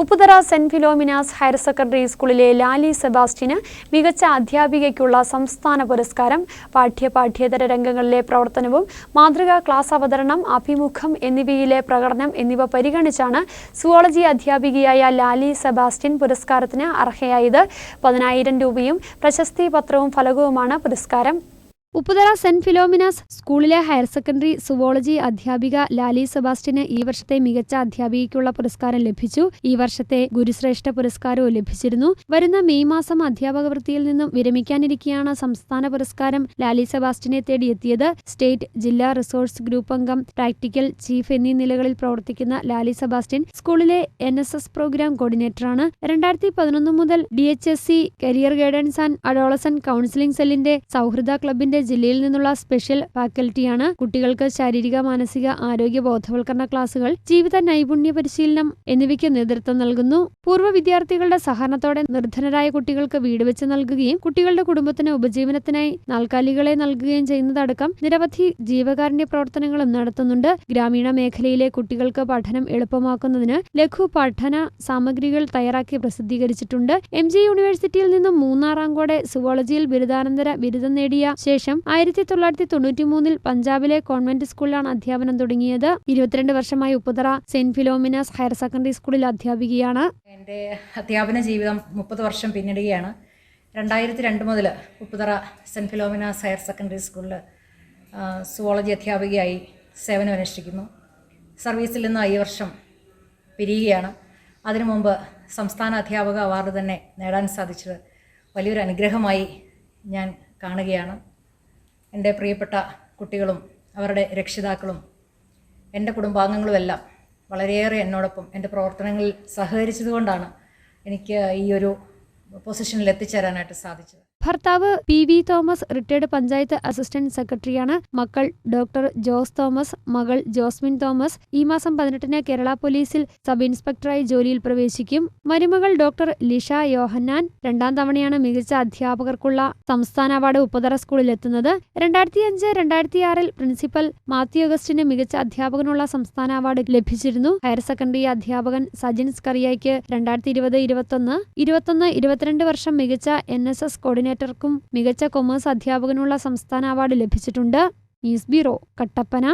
Upputhara Saint Philomena's higher secondary സ്കൂളിലെ ലാലി സെബാസ്റ്റിന് മികച്ച അധ്യാപികയ്ക്കുള്ള സംസ്ഥാന പുരസ്കാരം പാഠ്യ പാഠ്യേതര രംഗങ്ങളിലെ പ്രവർത്തനവും മാതൃകാ ക്ലാസ് അവതരണം അഭിമുഖം എന്നിവയിലെ പ്രകടനം എന്നിവ പരിഗണിച്ചാണ് സുവോളജി അധ്യാപികയായ ലാലി സെബാസ്റ്റ്യൻ പുരസ്കാരത്തിന് അർഹയായത്. പതിനായിരം രൂപയും പ്രശസ്തി പത്രവും ഫലകവുമാണ് പുരസ്കാരം. ഉപ്പുതറ സെന്റ് ഫിലോമിനാസ് സ്കൂളിലെ ഹയർ സെക്കൻഡറി സുവോളജി അധ്യാപിക ലാലി സെബാസ്റ്റിന് ഈ വർഷത്തെ മികച്ച അധ്യാപികയ്ക്കുള്ള പുരസ്കാരം ലഭിച്ചു. ഈ വർഷത്തെ ഗുരുശ്രേഷ്ഠ പുരസ്കാരവും ലഭിച്ചിരുന്നു. വരുന്ന മെയ് മാസം അധ്യാപക വൃത്തിയിൽ നിന്നും വിരമിക്കാനിരിക്കെയാണ് സംസ്ഥാന പുരസ്കാരം ലാലി സെബാസ്റ്റ്യനെ തേടിയെത്തിയത്. സ്റ്റേറ്റ് ജില്ലാ റിസോഴ്സ് ഗ്രൂപ്പ് അംഗം പ്രാക്ടിക്കൽ ചീഫ് എന്നീ നിലകളിൽ പ്രവർത്തിക്കുന്ന ലാലി സെബാസ്റ്റ്യൻ സ്കൂളിലെ എൻ എസ് എസ് പ്രോഗ്രാം കോർഡിനേറ്ററാണ്. രണ്ടായിരത്തി പതിനൊന്ന് മുതൽ D H S C career guidance and adolescent counselling സെല്ലിന്റെ സൗഹൃദ ക്ലബിന്റെ ജില്ലയിൽ നിന്നുള്ള സ്പെഷ്യൽ ഫാക്കൽറ്റിയാണ് കുട്ടികൾക്ക് ശാരീരിക മാനസിക ആരോഗ്യ ബോധവൽക്കരണ ക്ലാസുകൾ ജീവിത നൈപുണ്യ പരിശീലനം എന്നിവയ്ക്ക് നേതൃത്വം നൽകുന്നു. പൂർവ വിദ്യാർത്ഥികളുടെ സഹകരണത്തോടെ നിർധനരായ കുട്ടികൾക്ക് വീട് വെച്ച് നൽകുകയും കുട്ടികളുടെ കുടുംബത്തിന് ഉപജീവനത്തിനായി നാൽക്കാലികളെ നൽകുകയും ചെയ്യുന്നതടക്കം നിരവധി ജീവകാരുണ്യ പ്രവർത്തനങ്ങളും നടത്തുന്നുണ്ട്. ഗ്രാമീണ മേഖലയിലെ കുട്ടികൾക്ക് പഠനം എളുപ്പമാക്കുന്നതിന് ലഘു പഠന സാമഗ്രികൾ തയ്യാറാക്കി പ്രസിദ്ധീകരിച്ചിട്ടുണ്ട്. എം ജി യൂണിവേഴ്സിറ്റിയിൽ നിന്നും മൂന്നാറാങ്കോടെ സുവോളജിയിൽ ബിരുദാനന്തര ബിരുദം നേടിയ ശേഷം ആയിരത്തി തൊള്ളായിരത്തി തൊണ്ണൂറ്റി മൂന്നിൽ പഞ്ചാബിലെ കോൺവെന്റ് സ്കൂളിലാണ് അധ്യാപനം തുടങ്ങിയത്. ഇരുപത്തിരണ്ട് വർഷമായി Upputhara saint Philomena's higher secondary സ്കൂളിൽ അധ്യാപികയാണ്. എന്റെ അധ്യാപന ജീവിതം മുപ്പത് വർഷം പിന്നിടുകയാണ്. രണ്ടായിരത്തി രണ്ട് മുതൽ Upputhara saint Philomena's higher secondary സ്കൂളിൽ സുവോളജി അധ്യാപികയായി സേവനമനുഷ്ഠിക്കുന്നു സർവീസിൽ നിന്ന് ഈ വർഷം പിരിയുകയാണ്. അതിനു മുമ്പ് സംസ്ഥാന അധ്യാപക അവാർഡ് തന്നെ നേടാൻ സാധിച്ചത് വലിയൊരു അനുഗ്രഹമായി ഞാൻ കാണുകയാണ്. എന്റെ പ്രിയപ്പെട്ട കുട്ടികളും അവരുടെ രക്ഷിതാക്കളും എന്റെ കുടുംബാംഗങ്ങളുമെല്ലാം വളരെയേറെ എന്നോടൊപ്പം എന്റെ പ്രവർത്തനങ്ങളിൽ സഹകരിച്ചതുകൊണ്ടാണ് എനിക്ക് ഈ ഒരു പൊസിഷനിൽ എത്തിച്ചേരാനായിട്ട് സാധിച്ചത്. ഭർത്താവ് P V Thomas retired panchayat assistant സെക്രട്ടറിയാണ് മക്കൾ ഡോക്ടർ ജോസ് തോമസ് മകൾ ജോസ്മിൻ തോമസ്. ഈ മാസം പതിനെട്ടിന് കേരള പോലീസിൽ സബ് ഇൻസ്പെക്ടറായി ജോലിയിൽ പ്രവേശിക്കും. മരുമകൾ ഡോക്ടർ ലിഷ യോഹന്നാൻ രണ്ടാം തവണയാണ് മികച്ച അധ്യാപകർക്കുള്ള സംസ്ഥാന അവാർഡ് ഉപ്പതറ സ്കൂളിൽ എത്തുന്നത്. രണ്ടായിരത്തി അഞ്ച് രണ്ടായിരത്തി ആറിൽ പ്രിൻസിപ്പൽ മാത്യു അഗസ്റ്റിന് മികച്ച അധ്യാപകനുള്ള സംസ്ഥാന അവാർഡ് ലഭിച്ചിരുന്നു. ഹയർ സെക്കൻഡറി അധ്യാപകൻ സജിൻ സ്കറിയയ്ക്ക് രണ്ടായിരത്തി ഇരുപത് ഇരുപത്തൊന്ന് ഇരുപത്തൊന്ന് ഇരുപത്തിരണ്ട് വർഷം മികച്ച എൻ എസ് എസ് കോർഡിനേറ്റർക്കും മികച്ച കൊമേഴ്സ് അധ്യാപകനുള്ള സംസ്ഥാന അവാർഡ് ലഭിച്ചിട്ടുണ്ട്. News bureau Kattappana.